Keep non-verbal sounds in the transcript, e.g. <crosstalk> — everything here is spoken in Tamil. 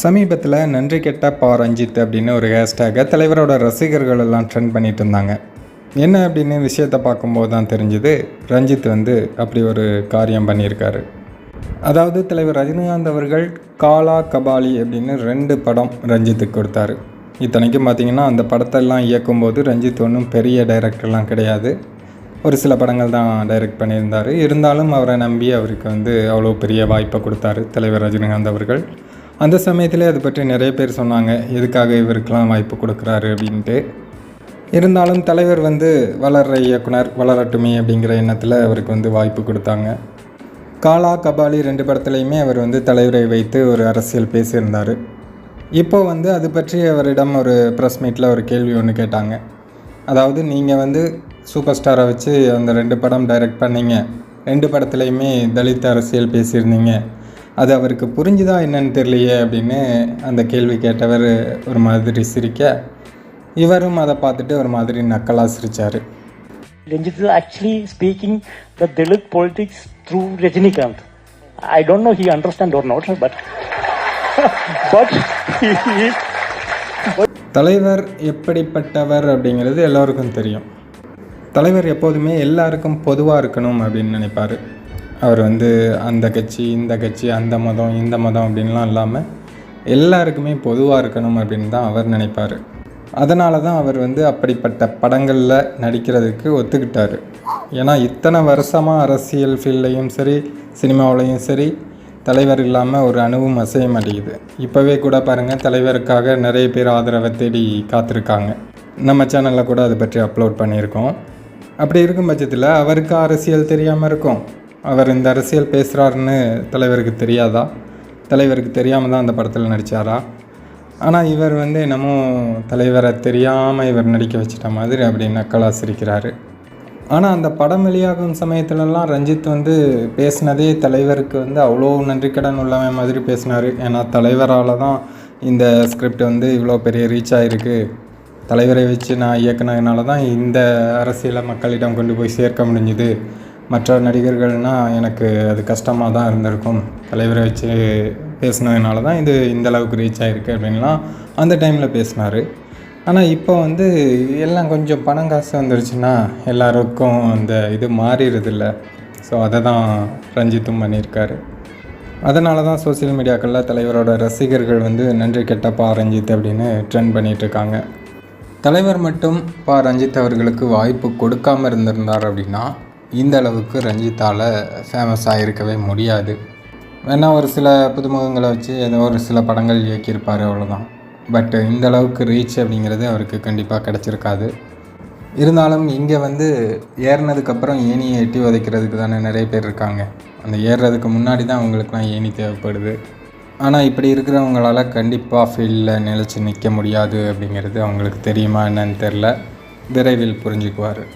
சமீபத்தில் நன்றி கெட்ட பா ரஞ்சித் அப்படின்னு ஒரு ஹேஷ்டேகை தலைவரோட ரசிகர்கள் எல்லாம் ட்ரெண்ட் பண்ணிட்டு இருந்தாங்க. என்ன அப்படின்னு விஷயத்தை பார்க்கும்போது தான் தெரிஞ்சுது ரஞ்சித் வந்து அப்படி ஒரு காரியம் பண்ணியிருக்காரு. அதாவது தலைவர் ரஜினிகாந்த் அவர்கள் காலா கபாலி அப்படின்னு ரெண்டு படம் ரஞ்சித்துக்கு கொடுத்தாரு. இத்தனைக்கும் பார்த்தீங்கன்னா அந்த படத்தெல்லாம் இயக்கும்போது ரஞ்சித் ஒன்றும் பெரிய டைரக்டர்லாம் கிடையாது. ஒரு சில படங்கள் தான் டைரக்ட் பண்ணியிருந்தார். இருந்தாலும் அவரை நம்பி அவருக்கு வந்து அவ்வளோ பெரிய வாய்ப்பை கொடுத்தாரு தலைவர் ரஜினிகாந்த் அவர்கள். அந்த சமயத்தில் அதை பற்றி நிறைய பேர் சொன்னாங்க. எதுக்காக இவருக்கெலாம் வாய்ப்பு கொடுக்குறாரு அப்படின்ட்டு. இருந்தாலும் தலைவர் வந்து வளர்ற இயக்குனர் வளரட்டுமே அப்படிங்கிற எண்ணத்தில் அவருக்கு வந்து வாய்ப்பு கொடுத்தாங்க. காலா கபாலி ரெண்டு படத்துலையுமே அவர் வந்து தலைவரை வைத்து ஒரு அரசியல் பேசியிருந்தார். இப்போ வந்து அது பற்றி அவரிடம் ஒரு ப்ரெஸ் மீட்டில் ஒரு கேள்வி ஒன்று கேட்டாங்க. அதாவது நீங்கள் வந்து சூப்பர் ஸ்டாரை வச்சு அந்த ரெண்டு படம் டைரக்ட் பண்ணீங்க. ரெண்டு படத்துலையுமே தலித் அரசியல் பேசியிருந்தீங்க. அது அவருக்கு புரிஞ்சுதா என்னன்னு தெரியலையே அப்படின்னு அந்த கேள்வி கேட்டவர் ஒரு மாதிரி சிரிக்க இவரும் அதை பார்த்துட்டு ஒரு மாதிரி நக்கலாக சிரித்தார் Ranjit is actually speaking the Dalit politics through Rajinikanth. I don't know he understand or not, but <laughs> தலைவர் எப்படிப்பட்டவர் அப்படிங்கிறது எல்லோருக்கும் தெரியும். தலைவர் எப்போதுமே எல்லாருக்கும் பொதுவாக இருக்கணும் அப்படின்னு நினைப்பார். அவர் வந்து அந்த கட்சி இந்த கட்சி அந்த மதம் இந்த மதம் அப்படின்லாம் இல்லாமல் எல்லாருக்குமே பொதுவாக இருக்கணும் அப்படின்னு தான் அவர் நினைப்பார். அதனால தான் அவர் வந்து அப்படிப்பட்ட படங்களில் நடிக்கிறதுக்கு ஒத்துக்கிட்டார். ஏன்னா இத்தனை வருஷமாக அரசியல் ஃபீல்டையும் சரி சினிமாவிலையும் சரி தலைவர் இல்லாமல் ஒரு அணுவும் அசைய மாட்டேங்குது. இப்போவே கூட பாருங்கள் தலைவருக்காக நிறைய பேர் ஆதரவை தேடி காத்திருக்காங்க. நம்ம சேனலில் கூட அதை பற்றி அப்லோட் பண்ணியிருக்கோம். அப்படி இருக்கும் பட்சத்தில் அவருக்கு அரசியல் தெரியாமல் இருக்கும். அவர் இந்த அரசியல் பேசுகிறாருன்னு தலைவருக்கு தெரியாதா? தலைவருக்கு தெரியாமல் தான் அந்த படத்தில் நடித்தாரா ஆனால் இவர் வந்து என்னமோ தலைவரை தெரியாமல் இவர் நடிக்க வச்சிட்ட மாதிரி அப்படி நக்கலாக சிரிக்கிறாரு. ஆனால் அந்த படம் வெளியாகும் சமயத்துலலாம் ரஞ்சித் வந்து பேசினதே தலைவருக்கு வந்து அவ்வளோ நன்றிக்கடன் உள்ளவன் மாதிரி பேசினார். ஏன்னா தலைவரால் தான் இந்த ஸ்கிரிப்ட் வந்து இவ்வளோ பெரிய ரீச் ஆகிருக்கு தலைவரை வச்சு நான் இயக்குனதுனால தான் இந்த அரசியலை மக்களிடம் கொண்டு போய் சேர்க்க முடிஞ்சுது. மற்ற நடிகர்கள்னால் எனக்கு அது கஷ்டமாக தான் இருந்திருக்கும். தலைவரை வச்சு பேசினதுனால தான் இது இந்த அளவுக்கு ரீச் ஆகிருக்கு அப்படின்லாம் அந்த டைமில் பேசினார். ஆனால் இப்போ வந்து எல்லாம் கொஞ்சம் பணம் காசு வந்துருச்சுன்னா எல்லாருக்கும் அந்த இது மாறிடுதில்ல ஸோ அதை தான் ரஞ்சித்தும் பண்ணியிருக்காரு. அதனால தான் சோஷியல் மீடியாக்களில் தலைவரோட ரசிகர்கள் வந்து நன்றி கெட்ட பா ரஞ்சித் அப்படின்னு ட்ரெண்ட் பண்ணிகிட்ருக்காங்க தலைவர் மட்டும் பா ரஞ்சித் அவர்களுக்கு வாய்ப்பு கொடுக்காம இருந்திருந்தார் அப்படின்னா இந்த அளவுக்கு ரஞ்சித்தால் ஃபேமஸாக இருக்கவே முடியாது. வேணா ஒரு சில புதுமுகங்களை வச்சு ஏதோ ஒரு சில படங்கள் இயக்கியிருப்பார் அவ்வளோதான் பட் இந்த அளவுக்கு ரீச் அப்படிங்கிறது அவருக்கு கண்டிப்பாக கிடச்சிருக்காது. இருந்தாலும் இங்கே வந்து ஏறினதுக்கப்புறம் ஏணியை எட்டி உதைக்கிறதுக்கு தானே நிறைய பேர் இருக்காங்க. அந்த ஏறுறதுக்கு முன்னாடி தான் அவங்களுக்குலாம் ஏணி தேவைப்படுது. ஆனால் இப்படி இருக்கிறவங்களால கண்டிப்பாக ஃபீல்டில் நிலச்சி நிற்க முடியாது அப்படிங்கிறது அவங்களுக்கு தெரியுமா என்னன்னு தெரில விரைவில் புரிஞ்சுக்குவார்.